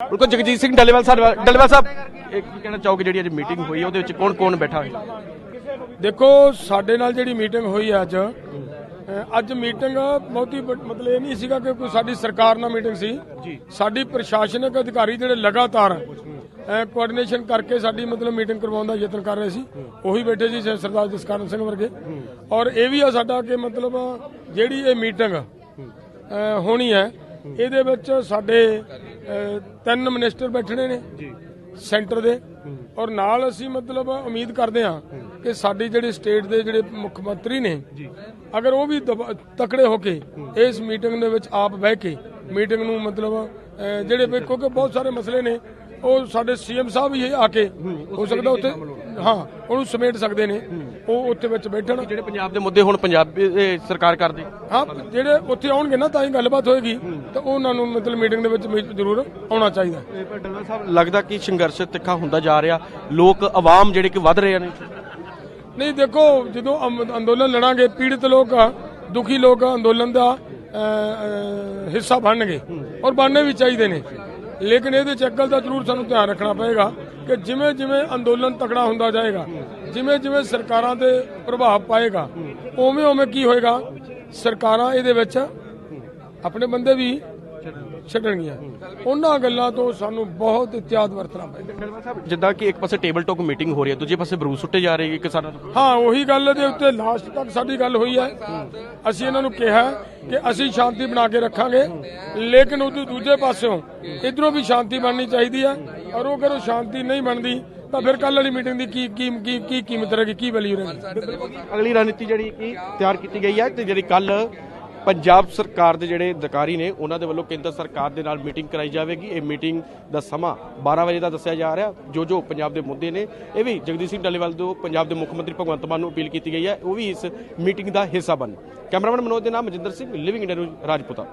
ਬਿਲਕੁਲ ਜਗਜੀਤ ਸਿੰਘ ਡੱਲੇਵਾਲ ਸਾਹਿਬ ਡੱਲੇਵਾਲ ਸਾਹਿਬ ਇਹ ਕੀ ਕਹਿਣਾ ਚਾਹੋਗੇ ਜਿਹੜੀ ਅੱਜ ਮੀਟਿੰਗ ਹੋਈ ਹੈ ਉਹਦੇ ਵਿੱਚ ਕੌਣ ਕੌਣ ਬੈਠਾ ਹੋਇਆ? ਦੇਖੋ ਸਾਡੇ ਨਾਲ ਜਿਹੜੀ ਮੀਟਿੰਗ ਹੋਈ ਹੈ ਅੱਜ ਅੱਜ ਮੀਟਿੰਗ ਬਹੁਤੀ ਬ- ਮਤਲਬ ਇਹ ਨਹੀਂ ਸੀਗਾ ਕਿ ਕੋਈ ਸਾਡੀ ਸਰਕਾਰ ਨਾਲ ਮੀਟਿੰਗ ਸੀ। ਸਾਡੀ ਪ੍ਰਸ਼ਾਸਨਿਕ ਅਧਿਕਾਰੀ ਜਿਹੜੇ ਲਗਾਤਾਰ ਕੋਆਰਡੀਨੇਸ਼ਨ ਕਰਕੇ ਸਾਡੀ ਮਤਲਬ ਮੀਟਿੰਗ ਕਰਵਾਉਣ ਦਾ ਯਤਨ ਕਰ ਰਹੇ ਸੀ ਉਹੀ ਬੈਠੇ ਸੀ ਸ- ਸਰਦਾਰ ਜਸਕਰਨ ਸਿੰਘ ਵਰਗੇ। ਔਰ ਇਹ ਵੀ ਆ ਸਾਡਾ ਕਿ ਮਤਲਬ ਜਿਹੜੀ ਇਹ ਮੀਟਿੰਗ ਹੋਣੀ ਹੈ ਇਹਦੇ ਵਿੱਚ ਸਾਡੇ ਤਿੰਨ ਮਿਨਿਸਟਰ ਬੈਠਣੇ ਨੇ ਜੀ। ਸੈਂਟਰ ਦੇ। ਔਰ ਨਾਲ ਅਸੀਂ ਮਤਲਬ ਉਮੀਦ ਕਰਦੇ ਹਾਂ ਕਿ ਸਾਡੀ ਜਿਹੜੀ ਸਟੇਟ ਦੇ ਜਿਹੜੇ ਮੁੱਖ ਮੰਤਰੀ ਨੇ ਅਗਰ ਉਹ ਵੀ ਤਕੜੇ ਹੋ ਕੇ ਇਸ ਮੀਟਿੰਗ ਦੇ ਵਿੱਚ ਆਪ ਬਹਿ ਕੇ ਮੀਟਿੰਗ ਨੂੰ ਮਤਲਬ ਜਿਹੜੇ ਕਿਉਂਕਿ ਬਹੁਤ ਸਾਰੇ ਮਸਲੇ ਨੇ ਉਹ ਸਾਡੇ ਸੀਐਮ ਸਾਹਿਬ ਇਹ ਆ ਕੇ ਹੋ ਸਕਦਾ ਉੱਥੇ ਹਾਂ ਉਹਨੂੰ ਸਮੇਟ ਸਕਦੇ ਨੇ। ਉਹ ਉੱਥੇ ਵਿੱਚ ਬੈਠਣ। ਜਿਹੜੇ ਪੰਜਾਬ ਦੇ ਮੁੱਦੇ ਹੁਣ ਪੰਜਾਬ ਸਰਕਾਰ ਕਰਦੀ। ਹਾਂ ਜਿਹੜੇ ਉੱਥੇ ਆਉਣਗੇ ਨਾ ਤਾਂ ਹੀ ਗੱਲਬਾਤ ਹੋਏਗੀ। ਤਾਂ ਉਹਨਾਂ ਨੂੰ ਮਤਲਬ ਮੀਟਿੰਗ ਦੇ ਵਿੱਚ ਜ਼ਰੂਰ ਆਉਣਾ ਚਾਹੀਦਾ। ਸਾਹਿਬ ਲੱਗਦਾ ਕਿ ਸੰਘਰਸ਼ ਤਿੱਖਾ ਹੁੰਦਾ ਜਾ ਰਿਹਾ। ਲੋਕ ਆਵਾਮ ਜਿਹੜੇ ਕਿ ਵੱਧ ਰਹੇ ਨੇ। ਨਹੀਂ ਦੇਖੋ ਜਦੋਂ ਅੰਦ- ਅੰਦੋਲਨ ਲੜਾਂਗੇ ਪੀੜਿਤ ਲੋਕ ਆ, ਦੁਖੀ ਲੋਕ ਅੰਦੋਲਨ ਦਾ ਹਿੱਸਾ ਬਣਨਗੇ। ਔਰ ਬਣਨੇ ਵੀ ਚਾਹੀਦੇ ਨੇ। ਲੇਕਿਨ ਇਹਦੇ ਚ ਅਕਲ ਦਾ ਜ਼ਰੂਰ ਸਾਨੂੰ ਧਿਆਨ ਰੱਖਣਾ ਪਏਗਾ ਕਿ ਜਿਵੇਂ ਜਿਵੇਂ ਅੰਦੋਲਨ ਤਕੜਾ ਹੁੰਦਾ ਜਾਏਗਾ, ਜਿਵੇਂ ਜਿਵੇਂ ਸਰਕਾਰਾਂ ਤੇ ਪ੍ਰਭਾਵ ਪਾਏਗਾ, ਉਵੇਂ ਉਵੇਂ ਕੀ ਹੋਏਗਾ? ਸਰਕਾਰਾਂ ਇਹਦੇ ਵਿੱਚ ਆਪਣੇ ਬੰਦੇ ਵੀ ਛੱਡਣਗੀਆਂ। ਉਹਨਾਂ ਗੱਲਾਂ ਤੋਂ ਸਾਨੂੰ ਬਹੁਤ ਇhtiyat ਵਰਤਣਾ ਸਾਹਿਬ ਜਿੱਦਾਂ ਕਿ ਇੱਕ ਪਾਸੇ ਟੇਬਲ ਟਾਕ ਮੀਟਿੰਗ ਹੋ ਰਹੀ ਹੈ ਦੂਜੇ ਪਾਸੇ ਬਰੂਦ ਸੁੱਟੇ ਜਾ ਰਹੇ ਕਿ ਕਿਸਾਨਾਂ ਹਾਂ ਉਹੀ ਗੱਲ ਦੇ ਉੱਤੇ ਲਾਸਟ ਤੱਕ ਸਾਡੀ ਗੱਲ ਹੋਈ ਹੈ। ਅਸੀਂ ਇਹਨਾਂ ਨੂੰ ਕਿਹਾ ਕਿ ਅਸੀਂ ਸ਼ਾਂਤੀ ਬਣਾ ਕੇ ਰੱਖਾਂਗੇ ਲੇਕਿਨ ਉਹਦੇ ਦੂਜੇ ਪਾਸਿਓਂ ਇਧਰੋਂ ਵੀ ਸ਼ਾਂਤੀ ਬਣਨੀ ਚਾਹੀਦੀ ਹੈ ਔਰ ਉਹ ਉਹ ਸ਼ਾਂਤੀ ਨਹੀਂ ਬਣਦੀ ਤਾਂ ਫਿਰ ਕੱਲ ਵਾਲੀ ਮੀਟਿੰਗ ਦੀ ਕੀ ਕੀ ਕੀ ਕੀ ਕੀਮਤ ਰਹੇਗੀ ਕੀ ਵੈਲਿਊ ਰਹੇਗੀ? ਅਗਲੀ ਰਣਨੀਤੀ ਜਿਹੜੀ ਕਿ ਤਿਆਰ ਕੀਤੀ ਗਈ ਹੈ ਤੇ ਜਿਹੜੀ ਕੱਲ ਪੰਜਾਬ ਸਰਕਾਰ ਦੇ ਜਿਹੜੇ ਅਧਿਕਾਰੀ ਨੇ, ਉਹਨਾਂ ਦੇ ਵੱਲੋਂ ਕੇਂਦਰ ਸਰਕਾਰ ਦੇ ਨਾਲ ਮੀਟਿੰਗ ਕਰਾਈ ਜਾਵੇਗੀ। ਇਹ ਮੀਟਿੰਗ ਦਾ ਸਮਾਂ 12 ਵਜੇ ਦਾ ਦੱਸਿਆ ਜਾ ਰਿਹਾ। ਜੋ ਜੋ ਪੰਜਾਬ ਦੇ ਮੁੱਦੇ ਨੇ, ਇਹ ਵੀ ਜਗਦੀਸ਼ ਸਿੰਘ ਡੱਲੇਵਾਲ ਤੋਂ ਪੰਜਾਬ ਦੇ ਮੁੱਖ ਮੰਤਰੀ ਭਗਵੰਤ ਮਾਨ ਨੂੰ ਅਪੀਲ ਕੀਤੀ ਗਈ ਹੈ। ਉਹ ਵੀ ਇਸ ਮੀਟਿੰਗ ਦਾ ਹਿੱਸਾ ਬਣ। ਕੈਮਰਾਮੈਨ ਮਨੋਜ ਦੇ ਨਾਮ Majinder Singh living India news Rajputa.